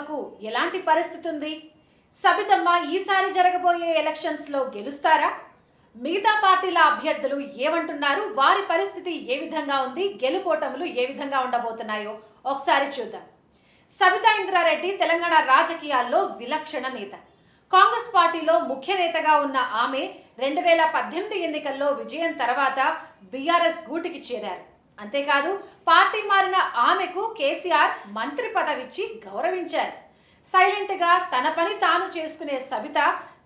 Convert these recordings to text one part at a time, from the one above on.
సబితమ్మకు ఎలాంటి పరిస్థితి ఉంది? సబితమ్మ ఈసారి జరగబోయే ఎలక్షన్స్లో గెలుస్తారా? మిగతా పార్టీల అభ్యర్థులు ఏమంటున్నారు? వారి పరిస్థితి ఏ విధంగా ఉంది? గెలుపోటములు ఏ విధంగా ఉండబోతున్నాయో ఒకసారి చూద్దాం. సబితా ఇంద్రారెడ్డి తెలంగాణ రాజకీయాల్లో విలక్షణ నేత. కాంగ్రెస్ పార్టీలో ముఖ్య నేతగా ఉన్న ఆమె రెండు వేల పద్దెనిమిది ఎన్నికల్లో విజయం తర్వాత బీఆర్ఎస్ గూటికి చేరారు. అంతేకాదు పార్టీ మారిన ఆమెకు కేసీఆర్ మంత్రి పదవిచ్చి గౌరవించారు. సైలెంట్గా తన పని తాను చేసుకునే సబిత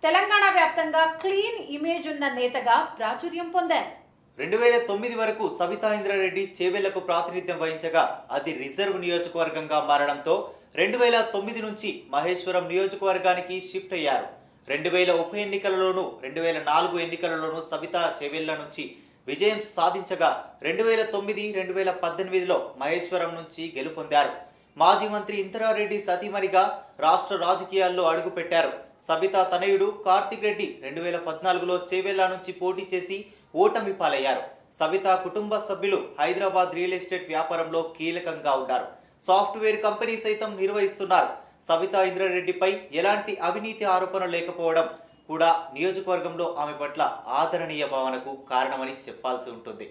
తెలంగాణ వ్యాప్తంగా క్లీన్ ఇమేజ్ ఉన్న నేతగా ప్రాచుర్యం పొందారు. రెండు వేల తొమ్మిది వరకు సబితా ఇంద్రారెడ్డి చేవెళ్ళకు ప్రాతినిధ్యం వహించగా అది రిజర్వ్ నియోజకవర్గంగా మారడంతో రెండు వేల తొమ్మిది నుంచి మహేశ్వరం నియోజకవర్గానికి షిఫ్ట్ అయ్యారు. రెండు వేల ఉప ఎన్నికలలోనూ రెండు వేల నాలుగు ఎన్నికలలోనూ సబితా చేవెళ్ళ నుంచి విజయం సాధించగా రెండు వేల తొమ్మిది రెండు వేల పద్దెనిమిదిలో మహేశ్వరం నుంచి గెలుపొందారు. మాజీ మంత్రి ఇందిరారెడ్డి సతీమణిగా రాష్ట్ర రాజకీయాల్లో అడుగుపెట్టారు. సబితా తనయుడు కార్తిక్ రెడ్డి రెండు వేల పద్నాలుగులో చేవెళ్ళ నుంచి పోటీ చేసి ఓటమి పాలయ్యారు. సబితా కుటుంబ సభ్యులు హైదరాబాద్ రియల్ ఎస్టేట్ వ్యాపారంలో కీలకంగా ఉన్నారు. సాఫ్ట్వేర్ కంపెనీ సైతం నిర్వహిస్తున్నారు. సబితా ఇంద్రారెడ్డిపై ఎలాంటి అవినీతి ఆరోపణ లేకపోవడం కూడా నియోజకవర్గంలో ఆమె పట్ల ఆదరణీయ భావనకు కారణమని చెప్పాల్సి ఉంటుంది.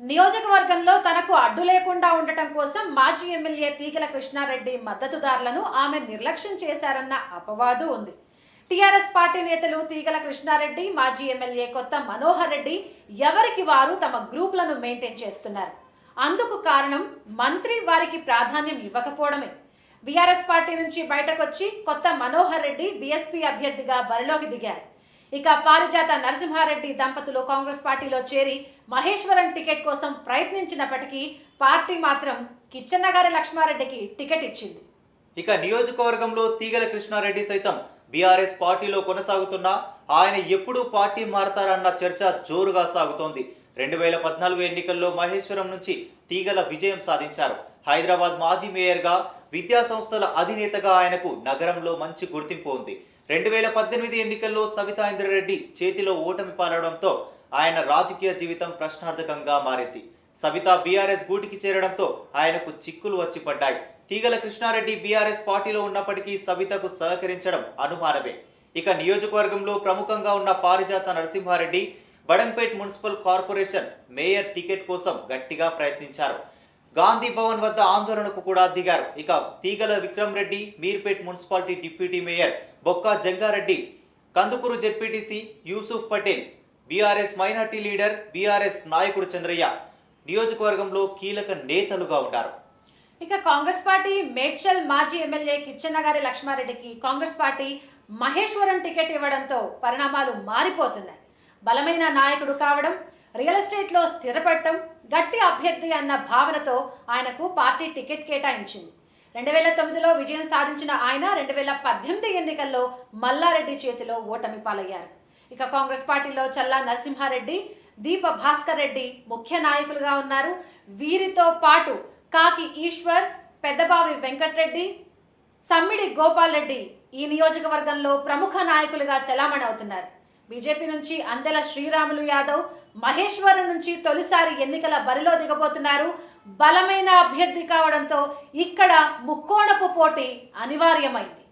నియోజకవర్గంలో తనకు అడ్డు లేకుండా ఉండటం కోసం మాజీ ఎమ్మెల్యే తీగల కృష్ణారెడ్డి మద్దతుదారులను ఆమె నిర్లక్ష్యం చేశారన్న అపవాదు ఉంది. టీఆర్ఎస్ పార్టీ నేతలు తీగల కృష్ణారెడ్డి మాజీ ఎమ్మెల్యే కొత్త మనోహర్ రెడ్డి ఎవరికి వారు తమ గ్రూపులను మెయింటైన్ చేస్తున్నారు? అందుకు కారణం మంత్రి వారికి ప్రాధాన్యం ఇవ్వకపోవడమే. బీఆర్ఎస్ పార్టీ నుంచి బయటకొచ్చి కొత్త మనోహర్ రెడ్డి బీఎస్పీ అభ్యర్థిగా బరిలోకి దిగారు. ఇక పారిజాత నరసింహారెడ్డి దంపతులు కాంగ్రెస్ పార్టీలో చేరి మహేశ్వరం టికెట్ కోసం ప్రయత్నించినప్పటికీ పార్టీ మాత్రం కిచ్చన్నగారి లక్ష్మారెడ్డికి టికెట్ ఇచ్చింది. ఇక నియోజకవర్గంలో తీగల కృష్ణారెడ్డి సైతం బీఆర్ఎస్ పార్టీలో కొనసాగుతున్నా ఆయన ఎప్పుడు పార్టీ మారతారన్న చర్చ జోరుగా సాగుతోంది. రెండు వేల పద్నాలుగు ఎన్నికల్లో మహేశ్వరం నుంచి తీగల విజయం సాధించారు. హైదరాబాద్ మాజీ మేయర్గా విద్యా సంస్థల అధినేతగా ఆయనకు నగరంలో మంచి గుర్తింపు ఉంది. రెండు వేల పద్దెనిమిది ఎన్నికల్లో సవితా ఇంద్రారెడ్డి చేతిలో ఓటమి పాలవడంతో ఆయన రాజకీయ జీవితం ప్రశ్నార్థకంగా మారింది. సవిత బీఆర్ఎస్ గూటికి చేరడంతో ఆయనకు చిక్కులు వచ్చి పడ్డాయి. తీగల కృష్ణారెడ్డి బీఆర్ఎస్ పార్టీలో ఉన్నప్పటికీ సవితకు సహకరించడం అనుమానమే. ఇక నియోజకవర్గంలో ప్రముఖంగా ఉన్న Parijatha Narasimha Reddy Badangpet municipal corporation mayor ticket కోసం గట్టిగా ప్రయత్నించారు. గాంధీ భవన్ వద్ద ఆందోళనకు కూడా దిగారు. ఇక Teegala Vikram Reddy Meerpet municipality deputy mayor Bokka Janga Reddy Kandukur ZPTC Yousuf Patel BRS minority leader BRS నాయకుడు చంద్రయ్య నియోజకవర్గంలో కీలక నేతలుగా ఉన్నారు. ఇక కాంగ్రెస్ పార్టీ మేడ్చల్ మాజీ ఎమ్మెల్యే కిచ్చెన్నగారి లక్ష్మారెడ్డికి కాంగ్రెస్ పార్టీ మహేశ్వరం టికెట్ ఇవ్వడంతో పరిణామాలు మారిపోతున్నాయి. బలమైన నాయకుడు కావడం రియల్ ఎస్టేట్లో స్థిరపడటం గట్టి అభ్యర్థి అన్న భావనతో ఆయనకు పార్టీ టికెట్ కేటాయించింది. రెండు వేల తొమ్మిదిలో విజయం సాధించిన ఆయన రెండు వేల పద్దెనిమిది ఎన్నికల్లో మల్లారెడ్డి చేతిలో ఓటమి పాలయ్యారు. ఇక కాంగ్రెస్ పార్టీలో చల్లా నరసింహారెడ్డి దీప భాస్కర్ రెడ్డి ముఖ్య నాయకులుగా ఉన్నారు. వీరితో పాటు కాకి ఈశ్వర్ పెద్దబావి వెంకట్రెడ్డి సమ్మిడి గోపాల్ రెడ్డి ఈ నియోజకవర్గంలో ప్రముఖ నాయకులుగా చలామణి అవుతున్నారు. బీజేపీ నుంచి అందెల శ్రీరాములు యాదవ్ మహేశ్వరం నుంచి తొలిసారి ఎన్నికల బరిలో దిగబోతున్నారు. బలమైన అభ్యర్థి కావడంతో ఇక్కడ ముక్కోణపు పోటీ అనివార్యమైంది.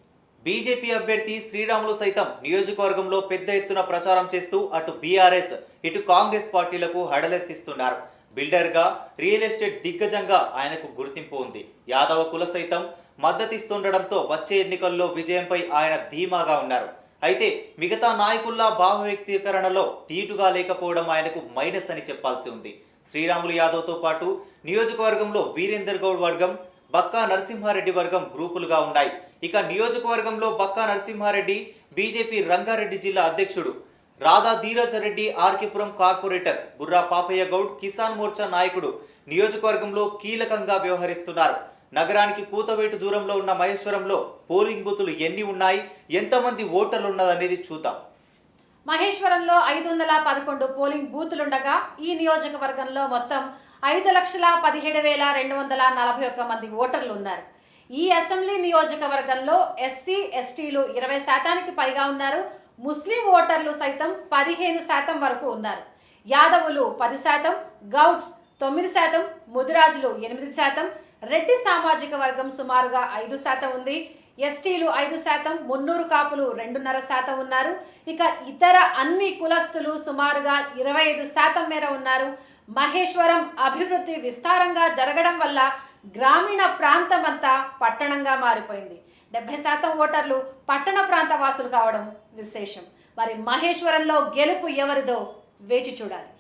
బీజేపీ అభ్యర్థి శ్రీరాములు సైతం నియోజకవర్గంలో పెద్ద ఎత్తున ప్రచారం చేస్తూ అటు బీఆర్ఎస్ ఇటు కాంగ్రెస్ పార్టీలకు హడలెత్తిస్తున్నారు. బిల్డర్గా రియల్ ఎస్టేట్ దిగ్గజంగా ఆయనకు గుర్తింపు ఉంది. యాదవ కుల సైతం మద్దతిస్తుండడంతో వచ్చే ఎన్నికల్లో విజయంపై ఆయన ధీమాగా ఉన్నారు. అయితే మిగతా నాయకుల్లా భావ వ్యక్తీకరణలో తీటుగా లేకపోవడం ఆయనకు మైనస్ అని చెప్పాల్సి ఉంది. శ్రీరాములు యాదవ్తో పాటు నియోజకవర్గంలో వీరేందర్ గౌడ్ వర్గం బక్కా నరసింహారెడ్డి వర్గం గ్రూపులుగా ఉన్నాయి. ఇక నియోజకవర్గంలో బక్కా నరసింహారెడ్డి బీజేపీ రంగారెడ్డి జిల్లా అధ్యక్షుడు రాధా ధీరజ్ రెడ్డి ఆర్కేపురం కార్పొరేటర్ బుర్రా పాపయ్య గౌడ్ కిసాన్ మోర్చా నాయకుడు నియోజకవర్గంలో కీలకంగా వ్యవహరిస్తున్నారు. నగరానికి కూతవేటు దూరంలో ఉన్న మహేశ్వరంలో పోలింగ్ బూతులు ఎన్ని ఉన్నాయి? ఎంతమంది ఓటర్లు ఉన్నదనేది చూద్దాం. మహేశ్వరంలో ఐదు వందల పదకొండు పోలింగ్ బూతులుండగా ఈ నియోజకవర్గంలో మొత్తం ఐదు లక్షల పదిహేడు వేల రెండు వందల నలభై ఒక్క మంది ఓటర్లు ఉన్నారు ఈ అసెంబ్లీ నియోజకవర్గంలో ఎస్సీ ఎస్టీలు ఇరవై శాతానికి పైగా ఉన్నారు. ముస్లిం ఓటర్లు సైతం పదిహేను శాతం వరకు ఉన్నారు. యాదవులు పది శాతం గౌడ్స్ తొమ్మిది శాతం ముదిరాజులు ఎనిమిది శాతం రెడ్డి సామాజిక వర్గం సుమారుగా ఐదు శాతం ఉంది. ఎస్టీలు ఐదు శాతం మున్నూరు కాపులు రెండున్నర శాతం ఉన్నారు. ఇక ఇతర అన్ని కులస్తులు సుమారుగా ఇరవై ఐదు శాతం మేర ఉన్నారు. మహేశ్వరం అభివృద్ధి విస్తారంగా జరగడం వల్ల గ్రామీణ ప్రాంతం అంతా పట్టణంగా మారిపోయింది. డెబ్బై శాతం ఓటర్లు పట్టణ ప్రాంత వాసులు కావడం విశేషం. మరి మహేశ్వరంలో గెలుపు ఎవరిదో వేచి చూడాలి.